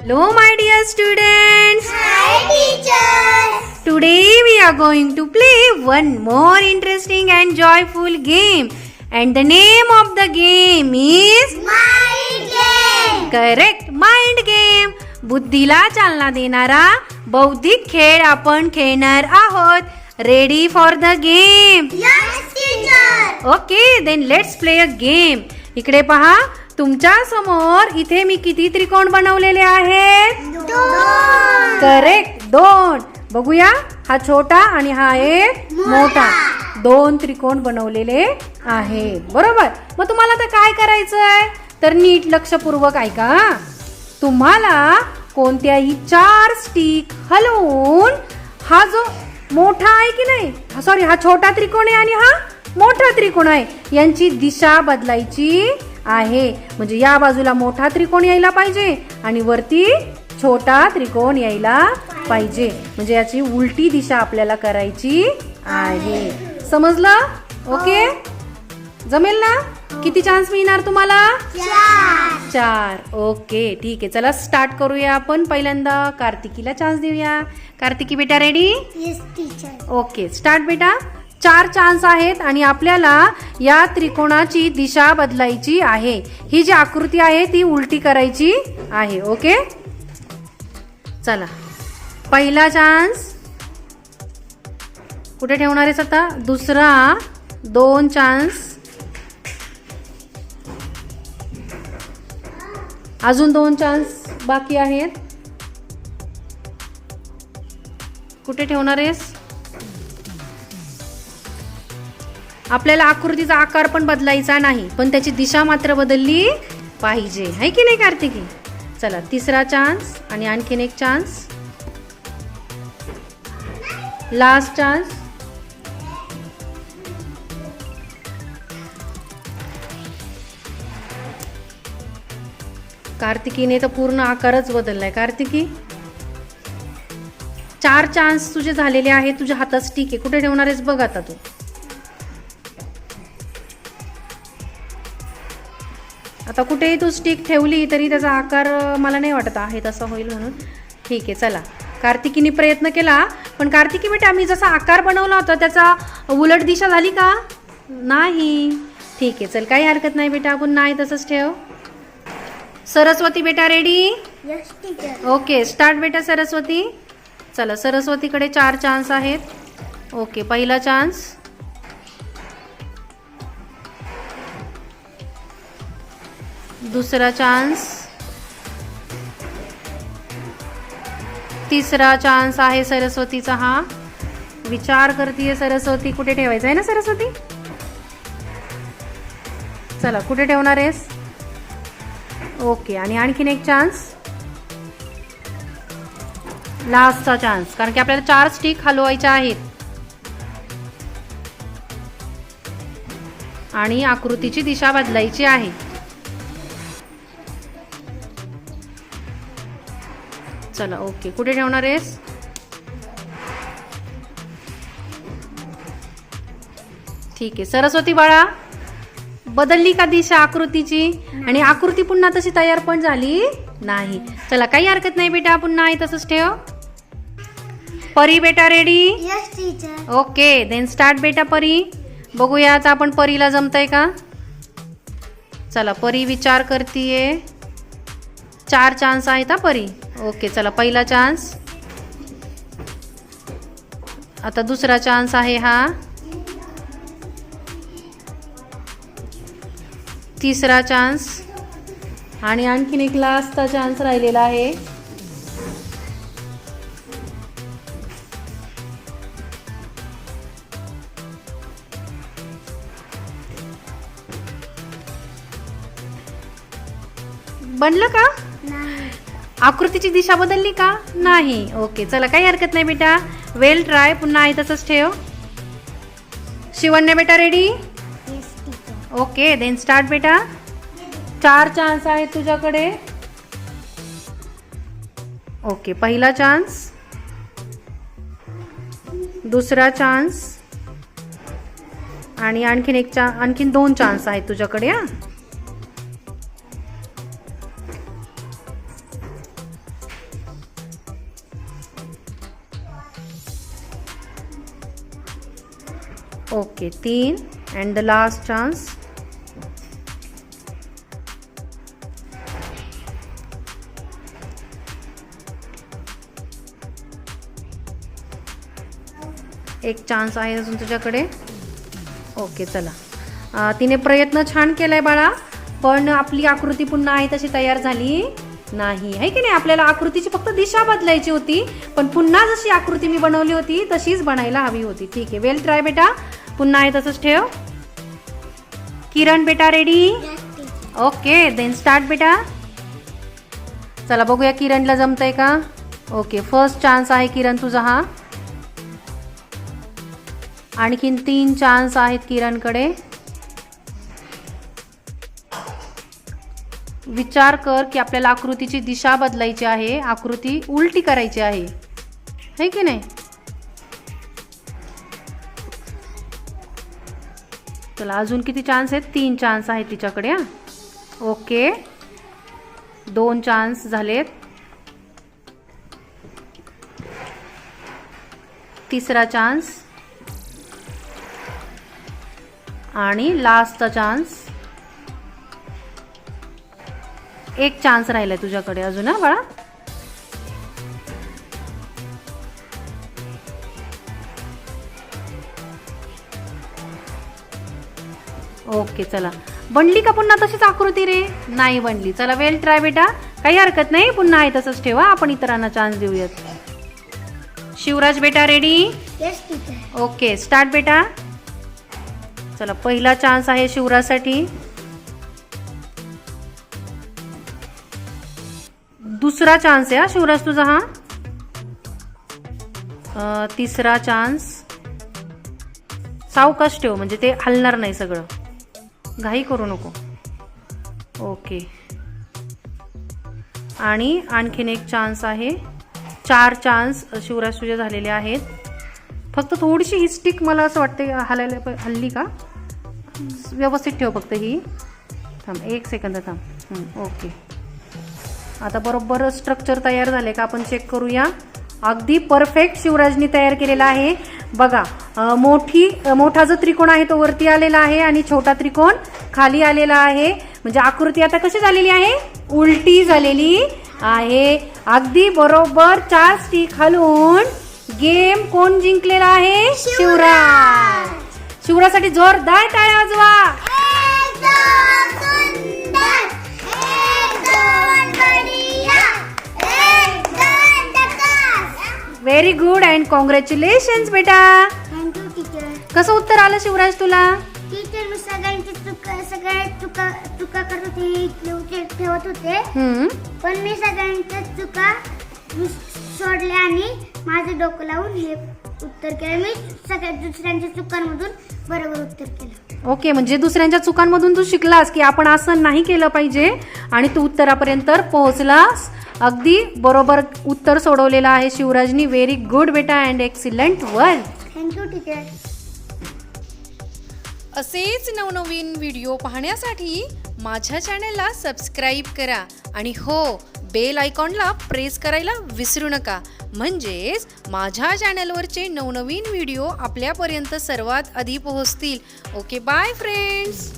Hello, my dear students. Hi, teacher. Today we are going to play one more interesting and joyful game. And the name of the game is Mind game. Correct mind game बुद्धीला चालना देणारा बौद्धिक खेळ आपण खेळणार आहोत ready for the game Yes, teacher. Okay then let's play a game इकडे पहा तुमच्यासमोर इथे मी किती त्रिकोण बनवलेले आहेत. करेक्ट दोन. बघूया हा छोटा आणि हा एक मोठा. दोन त्रिकोण बनवलेले आहेत. बरोबर. मग तुम्हाला आता काय करायचंय? तर नीट लक्षपूर्वक ऐका. तुम्हाला कोणत्याही चार स्टिक हलवून हा जो मोठा आहे की नाही? सॉरी हा छोटा त्रिकोण आहे आणि हा मोठा त्रिकोण आहे. यांची दिशा बदलायची आहे. म्हणजे या बाजूला मोठा त्रिकोण यायला पाहिजे आणि वरती छोटा त्रिकोण यायला पाहिजे. म्हणजे याची उलटी दिशा आपल्याला करायची आहे. समजलं? ओके? जमेल ना? किती चान्स मिळणार तुम्हाला? चार. चार ओके ठीक आहे. चला स्टार्ट करूया आपण पहिल्यांदा. कार्तिकीला चान्स देऊया. कार्तिकी बेटा रेडी Yes. ओके स्टार्ट बेटा. चार चान्स आहेत आणि आपल्याला या त्रिकोणाची दिशा बदलायची आहे. ही जी आकृती आहे ती उलटी करायची आहे. ओके चला. पहिला चान्स कुठे ठेवणार आहेस आता? दुसरा दोन चान्स अजून दोन चान्स बाकी आहेत. कुठे ठेवणार आहेस? आपल्याला आकृतीचा आकार पण बदलायचा नाही पण त्याची दिशा मात्र बदलली पाहिजे. आहे की नाही कार्तिकी? चला तिसरा चान्स आणि आणखीन एक चान्स लास्ट चान्स कार्तिकीने तर पूर्ण आकारच बदललाय. कार्तिकी? चार चान्स तुझे झालेले आहेत तुझ्या हातात स्टिक आहे. कुठे ठेवणार आहेस बघ आता तू. आता कुठेही तू स्टिक ठेवली तरी त्याचा आकार मला नाही वाटत आहे तसा होईल म्हणून. ठीक आहे चला. कार्तिकीने प्रयत्न केला पण कार्तिकी बेटा आम्ही जसा आकार बनवला होता त्याचा उलट दिशा झाली का? नाही. ठीक आहे चल काही हरकत नाही बेटा आपण नाही तसंच ठेव. सरस्वती बेटा रेडी. ओके स्टार्ट बेटा सरस्वती. चला सरस्वतीकडे चार चान्स आहेत. ओके पहिला चान्स दुसरा चान्स. तिसरा चान्स आहे सरस्वतीचा हा. विचार करते सरस्वती. कुठे ठेवायचं आहे ना सरस्वती? चला कुठे ठेवणार आहेस? ओके आणि आणखीन एक चान्स. लास्टचा चान्स कारण की आपल्याला चार स्टिक हलवायच्या आहेत. आणि आकृतीची दिशा बदलायची आहे. चला ओके. कुठे ठेवणार आहेस? ठीक आहे. सरस्वती बाळा बदलली का दिशा आकृतीची? आणि आकृती पुन्हा तशी तयार पण झाली नाही. चला काही हरकत नाही बेटा पुन्हा आहे तसंच ठेव. परी बेटा रेडी. ओके देन स्टार्ट बेटा परी. बघूया आता आपण परीला जमतंय का? चला परी विचार करतीये. चार चान्स आहेत हा परी. ओके चला पहिला चान्स आता दुसरा चान्स आहे हा. तिसरा चान्स आणि आणखीन एक लास्टचा चान्स राहिलेला आहे. बनलं का? आकृतीची दिशा बदलली का? नाही. ओके चला काही हरकत नाही बेटा. वेल ट्राय पुन्हा आहे तसंच ठेव. शिवण्या बेटा रेडी ओके देन स्टार्ट बेटा. चार चान्स आहेत तुझ्याकडे. ओके पहिला चान्स दुसरा चान्स आणि आणखीन एक चा आणखीन दोन चान्स आहेत तुझ्याकडे हां. ओके तीन. अँड द लास्ट चान्स एक चान्स आहे अजून तुझ्याकडे? ओके चला. तिने प्रयत्न छान केलाय बाळा पण आपली आकृती पुन्हा आहे तशी तयार झाली नाही. आहे की नाही? आपल्याला आकृतीची फक्त दिशा बदलायची होती पण पुन्हा जशी आकृती मी बनवली होती तशीच बनायला हवी होती. ठीक आहे. वेल ट्राय बेटा. पुन्हा आहे तसंच ठेव. किरण बेटा रेडी ओके देन स्टार्ट बेटा. चला बघूया किरणला जमतंय का? ओके फर्स्ट चान्स आहे किरण तुझा हा. आणखीन तीन चान्स आहेत किरणकडे. विचार कर की आपल्याला आकृतीची दिशा बदलायची आहे आकृती उलटी करायची आहे. है की नाही? चला अजून किती चान्स आहेत? तीन चान्स आहेत तिच्याकडे हां. ओके. दोन चान्स झालेत. तिसरा चान्स आणि लास्टचा चान्स एक चान्स राहिलाय तुझ्याकडे अजून हा बाळा. ओके चला. बनली का पुन्हा तशीच आकृती रे? नाही बनली चला वेल ट्राय बेटा. काही हरकत नाही पुन्हा आहे तसंच ठेवा. आपण इतरांना चान्स देऊयात. शिवराज बेटा रेडी ओके स्टार्ट बेटा. चला पहिला चान्स आहे शिवराजसाठी. दुसरा चान्स आहे हा शिवराज तुझा हा? तिसरा चान्स सावकाश ठेव म्हणजे ते हलणार नाही सगळं. घाई करू नको. ओके. आणि आणखीन एक चान्स आहे. चार चान्स शिवराज तुझे झालेले आहेत. फक्त थोडीशी ही स्टिक मला असं वाटते हलायला प- हल्ली का? व्यवस्थित ठेव फक्त ही. थांब एक सेकंद थांब. ओके. आता बरोबर स्ट्रक्चर तयार झाले का? आपण चेक करूया. अगदी परफेक्ट शिवराजनी तयार केलेला आहे. बघा मोठी मोठा जो त्रिकोण आहे तो वरती आलेला आहे आणि छोटा त्रिकोण खाली आलेला आहे. म्हणजे आकृती आता कशी झालेली आहे? उलटी झालेली आहे. अगदी बरोबर चार स्टिक हलवून गेम कोण जिंकलेला आहे? शिवराज. शिवरासाठी जोरदार टाळ्या वाजवा. व्हेरी गुड अँड कॉंग्रॅच्युलेशन्स बेटा. थँक्यू टीचर कसं उत्तर आलं शिवराज तुला? टीचर मी सगळ्यांची चुका सगळ्या चुका चुका करत होते इथले उचल ठेवत होते. हम्म. पण मी सगळ्यांच्या चुका सोडल्या आणि माझं डोकं लावून हे उत्तर केलं. मी सगळ्या दुसऱ्यांच्या चुकांमधून बरोबर उत्तर केलं. ओके म्हणजे दुसऱ्यांच्या चुकांमधून तू शिकलास की आपण असं नाही केलं पाहिजे आणि तू उत्तरापर्यंत पोहोचलास. अगदी बरोबर उत्तर सोडवलेलं आहे शिवराजनी. व्हेरी गुड बेटा and excellent one thank you teacher असेच नवनवीन व्हिडिओ पाहण्यासाठी माझ्या चॅनलला सबस्क्राईब करा आणि हो बेल आयकॉनला प्रेस करायला विसरू नका. म्हणजेच माझ्या चॅनलवरचे नवनवीन व्हिडिओ आपल्यापर्यंत सर्वात आधी पोहोचतील. Okay bye friends